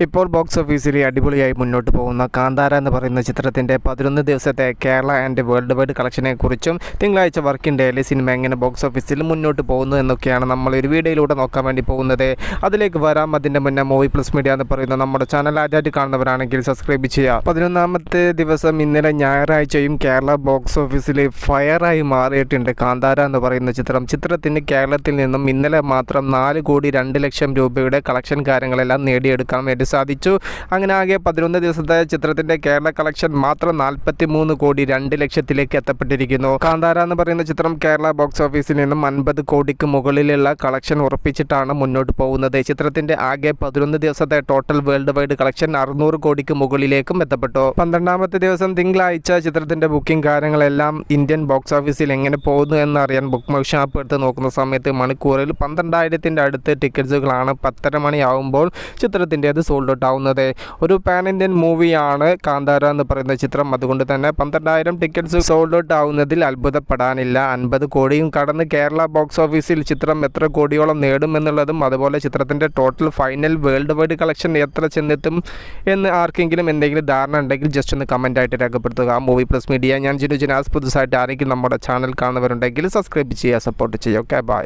ഇപ്പോൾ ബോക്സ് ഓഫീസിൽ അടിപൊളിയായി മുന്നോട്ട് പോകുന്ന കാന്താര എന്ന് പറയുന്ന ചിത്രത്തിന്റെ പതിനൊന്ന് ദിവസത്തെ കേരള ആൻഡ് വേൾഡ് വൈഡ് കളക്ഷനെ കുറിച്ചും തിങ്കളാഴ്ച വർക്കിംഗ് ഡേയിലെ സിനിമ എങ്ങനെ ബോക്സ് ഓഫീസിൽ മുന്നോട്ട് പോകുന്നു എന്നൊക്കെയാണ് നമ്മൾ ഒരു വീഡിയോയിലൂടെ നോക്കാൻ വേണ്ടി പോകുന്നത്. അതിലേക്ക് വരാം. അതിന്റെ മുന്നേ മൂവി പ്ലസ് മീഡിയ എന്ന് പറയുന്ന നമ്മുടെ ചാനൽ ആദ്യമായിട്ട് കാണുന്നവരാണെങ്കിൽ സബ്സ്ക്രൈബ് ചെയ്യുക. പതിനൊന്നാമത്തെ ദിവസം ഇന്നലെ ഞായറാഴ്ചയും കേരള ബോക്സ് ഓഫീസിൽ ഫയറായി മാറിയിട്ടുണ്ട് കാന്താര എന്ന് പറയുന്ന ചിത്രം. ചിത്രത്തിന് കേരളത്തിൽ നിന്നും ഇന്നലെ മാത്രം നാല് കോടി രണ്ട് ലക്ഷം രൂപയുടെ കളക്ഷൻ കാര്യങ്ങളെല്ലാം നേടിയെടുക്കാൻ വേണ്ടി സാധിച്ചു. അങ്ങനെ ആകെ പതിനൊന്ന് ദിവസത്തെ ചിത്രത്തിന്റെ കേരള കളക്ഷൻ മാത്രം നാൽപ്പത്തി മൂന്ന് കോടി രണ്ട് ലക്ഷത്തിലേക്ക് എത്തപ്പെട്ടിരിക്കുന്നു. കാന്താര എന്ന് പറയുന്ന ചിത്രം കേരള ബോക്സ് ഓഫീസിൽ നിന്നും അൻപത് കോടിക്ക് മുകളിലുള്ള കളക്ഷൻ ഉറപ്പിച്ചിട്ടാണ് മുന്നോട്ട് പോകുന്നത്. ചിത്രത്തിന്റെ ആകെ പതിനൊന്ന് ദിവസത്തെ ടോട്ടൽ വേൾഡ് വൈഡ് കളക്ഷൻ അറുന്നൂറ് കോടിക്ക് മുകളിലേക്കും എത്തപ്പെട്ടു. പന്ത്രണ്ടാമത്തെ ദിവസം തിങ്കളാഴ്ച ചിത്രത്തിന്റെ ബുക്കിംഗ് കാര്യങ്ങളെല്ലാം ഇന്ത്യൻ ബോക്സ് ഓഫീസിൽ എങ്ങനെ പോകുന്നു എന്നറിയാൻ ബുക്ക് മൈ ഷാപ്പ് എടുത്ത് നോക്കുന്ന സമയത്ത് മണിക്കൂറിൽ പന്ത്രണ്ടായിരത്തിന്റെ അടുത്ത് ടിക്കറ്റ്സുകളാണ് പത്തര മണിയാവുമ്പോൾ ചിത്രത്തിന്റെ അത് സോൾഡ് ഔട്ട് ആവുന്നത്. ഒരു പാൻ ഇന്ത്യൻ മൂവിയാണ് കാന്താര എന്ന് പറയുന്ന ചിത്രം. അതുകൊണ്ട് തന്നെ പന്ത്രണ്ടായിരം ടിക്കറ്റ്സ് സോൾഡ് ഔട്ട് ആവുന്നതിൽ അത്ഭുതപ്പെടാനില്ല. അൻപത് കോടിയും കടന്ന് കേരള ബോക്സ് ഓഫീസിൽ ചിത്രം എത്ര കോടിയോളം നേടുമെന്നുള്ളതും അതുപോലെ ചിത്രത്തിന്റെ total final world wide collection എത്ര ചെന്നെത്തും എന്ന് ആർക്കെങ്കിലും എന്തെങ്കിലും ധാരണ ഉണ്ടെങ്കിൽ ജസ്റ്റ് ഒന്ന് കമന്റ് ആയിട്ട് രേഖപ്പെടുത്തുക. മൂവി പ്ലസ് മീഡിയ ഞാൻ ജിനു ജിനാസ്. പുതുസായിട്ട് ആരെങ്കിലും നമ്മുടെ ചാനൽ കാണുന്നവരുണ്ടെങ്കിൽ സബ്സ്ക്രൈബ് ചെയ്യുക സപ്പോർട്ട് ചെയ്യുക. Okay bye